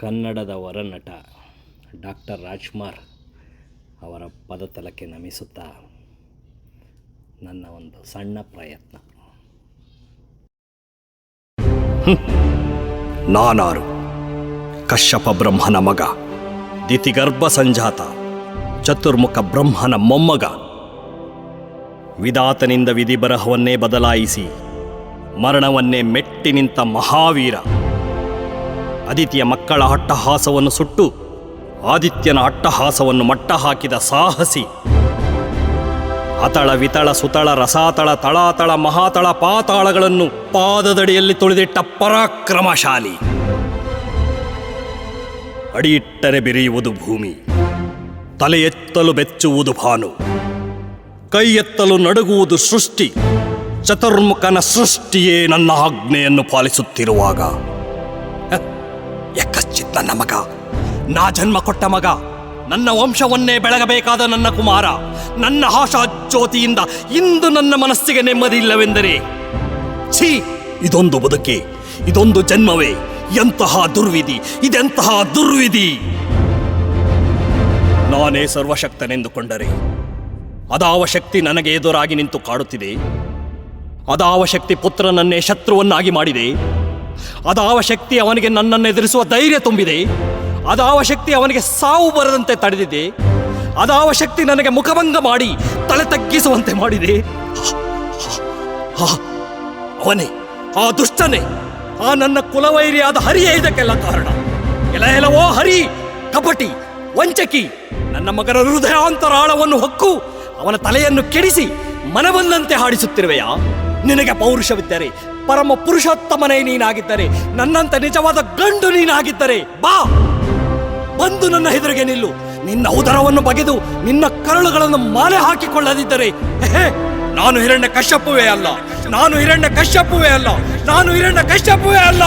ಕನ್ನಡದ ವರನಟ ಡಾಕ್ಟರ್ ರಾಜ್ಕುಮಾರ್ ಅವರ ಪದತಲಕ್ಕೆ ನಮಿಸುತ್ತಾ ನನ್ನ ಒಂದು ಸಣ್ಣ ಪ್ರಯತ್ನ. ನಾನಾರು ಕಶ್ಯಪ ಬ್ರಹ್ಮನ ಮಗ, ದಿತಿಗರ್ಭ ಸಂಜಾತ, ಚತುರ್ಮುಖ ಬ್ರಹ್ಮನ ಮೊಮ್ಮಗ. ವಿದಾತನಿಂದ ವಿಧಿ ಬರಹವನ್ನೇ ಬದಲಾಯಿಸಿ ಮರಣವನ್ನೇ ಮೆಟ್ಟಿ ನಿಂತ ಮಹಾವೀರ. ಅದಿತಿಯ ಮಕ್ಕಳ ಅಟ್ಟಹಾಸವನ್ನು ಸುಟ್ಟು ಆದಿತ್ಯನ ಅಟ್ಟಹಾಸವನ್ನು ಮಟ್ಟ ಹಾಕಿದ ಸಾಹಸಿ. ಅತಳ ವಿತಳ ಸುತಳ ರಸಾತಳ ತಳಾತಳ ಮಹಾತಳ ಪಾತಾಳಗಳನ್ನು ಪಾದದಡಿಯಲ್ಲಿ ತುಳಿದಿಟ್ಟ ಪರಾಕ್ರಮಶಾಲಿ. ಅಡಿಯಿಟ್ಟರೆ ಬೆರೆಯುವುದು ಭೂಮಿ ತಲೆ ಎತ್ತಲು ಬೆಚ್ಚುವುದು ಭಾನು ಕೈ ಎತ್ತಲು ನಡುಗುವುದು ಸೃಷ್ಟಿ, ಚತುರ್ಮುಖನ ಸೃಷ್ಟಿಯೇ ನನ್ನ ಆಜ್ಞೆಯನ್ನು ಪಾಲಿಸುತ್ತಿರುವಾಗ. ಯಕ್ಕಶ್ಚಿತ್ ನನ್ನ ಮಗ. ನಾ ಜನ್ಮ ಕೊಟ್ಟ ಮಗ. ನನ್ನ ವಂಶವನ್ನೇ ಬೆಳಗಬೇಕಾದ ನನ್ನ ಕುಮಾರ. ನನ್ನ ಆಶಾ ಜ್ಯೋತಿಯಿಂದ ಇಂದು ನನ್ನ ಮನಸ್ಸಿಗೆ ನೆಮ್ಮದಿ ಇಲ್ಲವೆಂದರೆ. ಛೀ, ಇದೊಂದು ಬದುಕೆ. ಇದೊಂದು ಜನ್ಮವೇ. ಎಂತಹ ದುರ್ವಿಧಿ. ಇದೆಂತಹ ದುರ್ವಿಧಿ. ನಾನೇ ಸರ್ವಶಕ್ತನೆಂದುಕೊಂಡರೆ. ಅದಾವ ಶಕ್ತಿ ನನಗೆ ಎದುರಾಗಿ ನಿಂತು ಕಾಡುತ್ತಿದೆ. ಅದಾವ ಶಕ್ತಿ ಪುತ್ರನನ್ನೇ ಶತ್ರುವನ್ನಾಗಿ ಮಾಡಿದೆ. ಅದಾವ ಶಕ್ತಿ ಅವನಿಗೆ ನನ್ನನ್ನು ಎದುರಿಸುವ ಧೈರ್ಯ ತುಂಬಿದೆ. ಅದಾವ ಶಕ್ತಿ ಅವನಿಗೆ ಸಾವು ಬರದಂತೆ ತಡೆದಿದೆ. ಅದಾವ ಶಕ್ತಿ ನನಗೆ ಮುಖಭಂಗ ಮಾಡಿ ತಲೆ ತಗ್ಗಿಸುವಂತೆ ಮಾಡಿದೆ. ಅವನೇ, ಆ ದುಷ್ಟನೇ, ಆ ನನ್ನ ಕುಲವೈರಿಯಾದ ಹರಿಯೇ ಇದಕ್ಕೆಲ್ಲ ಕಾರಣ. ಎಲ ಎಲವೋ ಹರಿ, ಕಪಟಿ, ವಂಚಕಿ, ನನ್ನ ಮಗನ ಹೃದಯಾಂತರಾಳವನ್ನು ಹೊಕ್ಕು, ಅವನ ತಲೆಯನ್ನು ಕೆಡಿಸಿ ಮನಬಂದಂತೆ ಹಾಡಿಸುತ್ತಿರುವೆಯಾ? ನಿನಗೆ ಪೌರುಷವಿದ್ದರೆ ಪರಮ ಪುರುಷೋತ್ತಮನೇ ನೀನಾಗಿದ್ದರೆ, ನನ್ನಂತ ನಿಜವಾದ ಗಂಡು ನೀನಾಗಿದ್ದರೆ, ಬಾ! ಬಂದು ನನ್ನ ಎದುರಿಗೆ ನಿಲ್ಲು. ನಿನ್ನ ಉದರವನ್ನು ಬಗೆದು ನಿನ್ನ ಕರಳುಗಳನ್ನು ಮಾಲೆ ಹಾಕಿಕೊಳ್ಳದಿದ್ದರೆ ನಾನು ಹಿರಣ್ಯ ಕಶ್ಯಪುವೇ ಅಲ್ಲ. ನಾನು ಹಿರಣ್ಯ ಕಶ್ಯಪುವೇ ಅಲ್ಲ. ನಾನು ಹಿರಣ್ಯ ಕಶ್ಯಪುವೇ ಅಲ್ಲ.